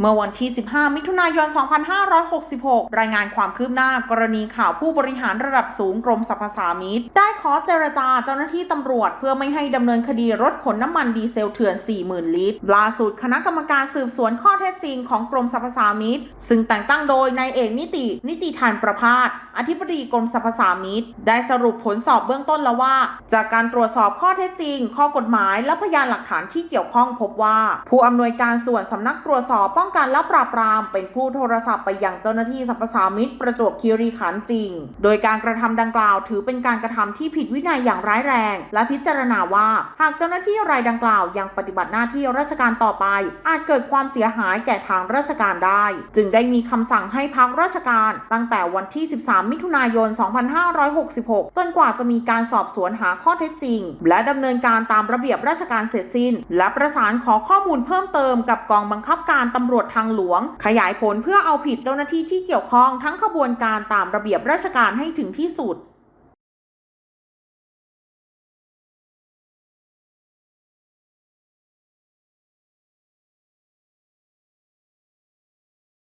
เมื่อวันที่ 15 มิถุนายน 2566 รายงานความคืบหน้ากรณีข่าวผู้บริหารระดับสูงกรมสรรพสามิตได้ขอเจรจาเจ้าหน้าที่ตำรวจ เพื่อไม่ให้ดำเนินคดีรถขนน้ำมันดีเซลเถื่อน 40,000 ลิตร ล่าสุดคณะกรรมการสืบสวนข้อเท็จจริงของกรมสรรพสามิตซึ่งแต่งตั้งโดยนายเอกนิติ นิติธันประพาส อธิบดีกรมสรรพสามิตได้สรุปผลสอบเบื้องต้นแล้วว่า จากการตรวจสอบข้อเท็จจริง ข้อกฎหมาย และพยานหลักฐานที่เกี่ยวข้องพบว่า ผู้อำนวยการส่วนสำนักตรวจสอบป้องกันและปราบปรามเป็นผู้โทรศัพท์ไปยังเจ้าหน้าที่สรรพสามิตประจวบคีรีขันธ์จริง โดยการกระทำดังกล่าวถือเป็นการกระทำที่ผิดวินัยอย่างร้ายแรง และพิจารณาว่าหากเจ้าหน้าที่รายดังกล่าวยังปฏิบัติหน้าที่ราชการต่อไป อาจเกิดความเสียหายแก่ทางราชการได้ จึงได้มีคำสั่งให้พักราชการ ตั้งแต่วันที่ 13 มิถุนายน 2566 จนกว่าจะมีการสอบสวนหาข้อเท็จจริง และดำเนินการตามระเบียบราชการเสร็จสิ้น และประสานขอข้อมูลเพิ่มเติมกับกองบังคับการตำรวจวจทางหลวง ขยายผลเพื่อเอาผิดเจ้าหน้าที่ที่เกี่ยวข้องทั้งขบวนการตามระเบียบราชการให้ถึงที่สุด